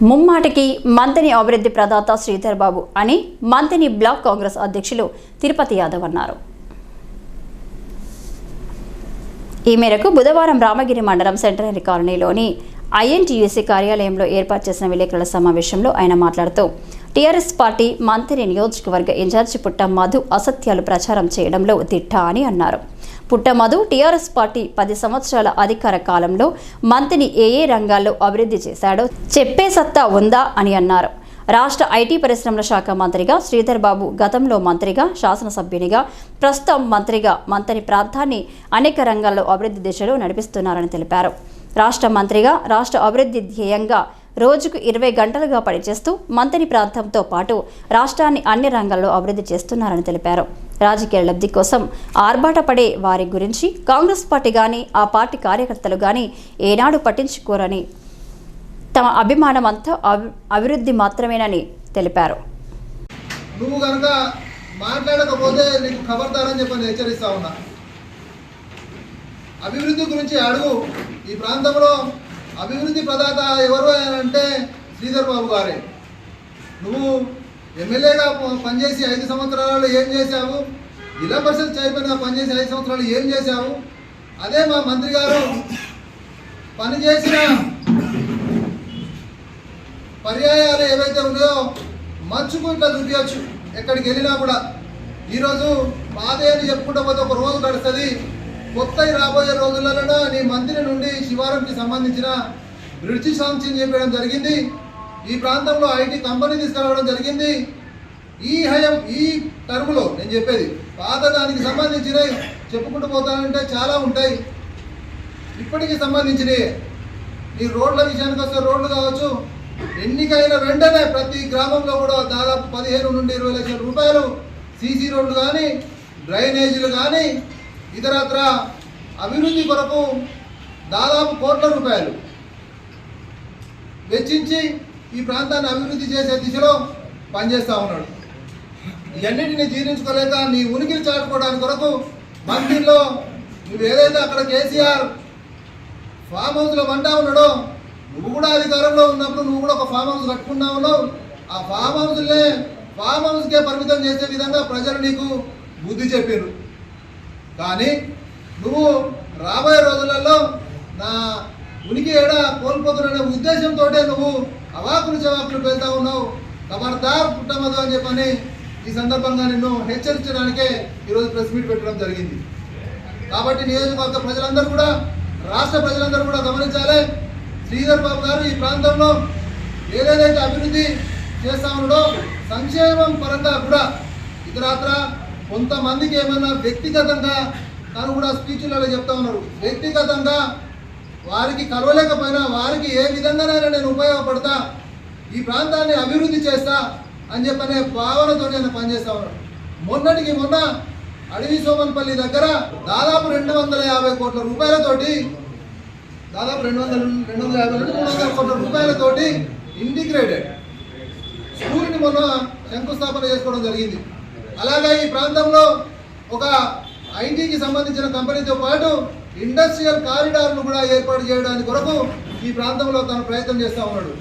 ముమ్మాటికి మంతిని అభివృద్ధి ప్రదాత శ్రీధర్ బాబు అని మంతిని బ్లాక్ కాంగ్రెస్ అధ్యక్షులు తిరుపతి యాదవ్ అన్నారు. ఈ మేరకు బుధవారం రామగిరి మండలం సెంట్రల్ కాలనీలోని ఐఎన్టీయూసీ కార్యాలయంలో ఏర్పాటు చేసిన విలేకరుల సమావేశంలో ఆయన మాట్లాడుతూ టీఆర్ఎస్ పార్టీ మంత్రి నియోజకవర్గ ఇన్ఛార్జి పుట్ట మధు అసత్యాలు ప్రచారం చేయడంలో దిట్ట అని అన్నారు. పుట్ట మధు టీఆర్ఎస్ పార్టీ పది సంవత్సరాల అధికార కాలంలో మంత్రిని ఏ ఏ రంగాల్లో అభివృద్ధి చేశాడో చెప్పే సత్తా ఉందా అని అన్నారు. రాష్ట్ర ఐటీ పరిశ్రమల శాఖ మంత్రిగా శ్రీధర్ బాబు గతంలో మంత్రిగా శాసనసభ్యునిగా ప్రస్తుతం మంత్రిగా మంత్రి ప్రాంతాన్ని అనేక రంగాల్లో అభివృద్ధి దిశలో నడిపిస్తున్నారని తెలిపారు. రాష్ట్ర మంత్రిగా రాష్ట్ర అభివృద్ధి ధ్యేయంగా రోజుకు ఇరవై గంటలుగా పనిచేస్తూ మంత్రి ప్రాంతంతో పాటు రాష్ట్రాన్ని అన్ని రంగాల్లో అభివృద్ధి చేస్తున్నారని తెలిపారు. రాజకీయ లబ్ధి కోసం ఆర్భాటపడే వారి గురించి కాంగ్రెస్ పార్టీ కానీ ఆ పార్టీ కార్యకర్తలు కానీ ఏనాడు పట్టించుకోరని తమ అభిమానం అంతా అభివృద్ధి మాత్రమేనని తెలిపారు. నువ్వు కనుక మాట్లాడకపోతే నీకు ఖబర్దారని చెప్పని హెచ్చరిస్తా ఉన్నా. అభివృద్ధి గురించి అడుగు. ఈ ప్రాంతంలో అభివృద్ధి ప్రదాత ఎవరు అంటే శ్రీధర్ బాబు గారే. నువ్వు ఎమ్మెల్యేగా పనిచేసి ఐదు సంవత్సరాలలో ఏం చేశావు? జిల్లా పరిషత్ చైర్మన్గా పనిచేసి ఐదు సంవత్సరాలు ఏం చేశావు? అదే మా మంత్రి గారు పనిచేసిన పర్యాయాలు ఏవైతే ఉన్నాయో మర్చుకు ఇట్లా ఎక్కడికి వెళ్ళినా కూడా. ఈరోజు బాధే అని పోతే ఒక రోజు గడుస్తుంది కొత్త రాబోయే రోజులలో నీ మందిరం నుండి శివారంకి సంబంధించిన బ్రిటిష్ శాంక్షన్ చేయడం జరిగింది. ఈ ప్రాంతంలో ఐటీ కంపెనీ తీసుకురావడం జరిగింది. ఈ హయం ఈ టర్మ్లో నేను చెప్పేది పాత దానికి సంబంధించినవి చెప్పుకుంటూ పోతానంటే చాలా ఉంటాయి. ఇప్పటికి సంబంధించినవి. ఈ రోడ్ల విషయానికి వస్తే రోడ్లు కావచ్చు ఎన్నికైన వెంటనే ప్రతి గ్రామంలో కూడా దాదాపు పదిహేను నుండి ఇరవై లక్షల రూపాయలు సీసీ రోడ్లు కానీ డ్రైనేజీలు కానీ ఇతరత్ర అభివృద్ధి కొరకు దాదాపు కోట్ల రూపాయలు వెచ్చించి ఈ ప్రాంతాన్ని అభివృద్ధి చేసే దిశలో పనిచేస్తూ ఉన్నాడు. ఇవన్నిటిని జీర్ణించుకోలేక నీ ఉనికిని చాటుకోవడానికి కొరకు మందిర్లో నువ్వు ఏదైతే అక్కడ కేసీఆర్ ఫామ్ హౌస్లో వంటా ఉన్నాడో నువ్వు కూడా అధికారంలో ఉన్నప్పుడు నువ్వు కూడా ఒక ఫామ్ హౌస్ కట్టుకున్నా ఉన్నావు. ఆ ఫామ్ హౌస్లే ఫామ్ హౌస్కే పరిమితం చేసే విధంగా ప్రజలు నీకు బుద్ధి చెప్పారు కానీ నువ్వు రాబోయే రోజులలో నా ఉనికి ఏడ కోల్పోతున్న ఉద్దేశంతో నువ్వు అవాకులు చవాకులు వెళ్తా ఉన్నావు. కబర్దార్ పుట్టమదు అని చెప్పని ఈ సందర్భంగా నిన్ను హెచ్చరించడానికే ఈరోజు ప్రెస్ మీట్ పెట్టడం జరిగింది. కాబట్టి నియోజకవర్గ ప్రజలందరూ కూడా రాష్ట్ర ప్రజలందరూ కూడా గమనించాలి. శ్రీధర్ బాబు గారు ఈ ప్రాంతంలో ఏదైతే అభివృద్ధి చేస్తా ఉన్నాడో సంక్షేమం పరంగా కూడా ఇతరాత్ర కొంతమందికి ఏమన్నా వ్యక్తిగతంగా తను కూడా స్పీచ్లలో చెప్తా ఉన్నారు. వ్యక్తిగతంగా వారికి కలవలేకపోయినా వారికి ఏ విధంగానైనా నేను ఉపయోగపడతా ఈ ప్రాంతాన్ని అభివృద్ధి చేస్తా అని చెప్పనే భావనతో నేను పనిచేస్తా ఉన్నాను మొన్నటికి మొన్న అడవి సోమన్పల్లి దగ్గర దాదాపు రెండు వందల యాభై కోట్ల రూపాయలతోటి దాదాపు రెండు వందల రెండు వందల యాభై నుండి మూడు వందల కోట్ల రూపాయలతోటి ఇంటిగ్రేటెడ్ స్కూల్ని మొన్న శంకుస్థాపన చేసుకోవడం జరిగింది. అలాగే ఈ ప్రాంతంలో ఒక ఐటీకి సంబంధించిన కంపెనీతో పాటు ఇండస్ట్రియల్ కారిడార్ను కూడా ఏర్పాటు చేయడానికి కొరకు ఈ ప్రాంతంలో తను ప్రయత్నం చేస్తూ ఉన్నాడు.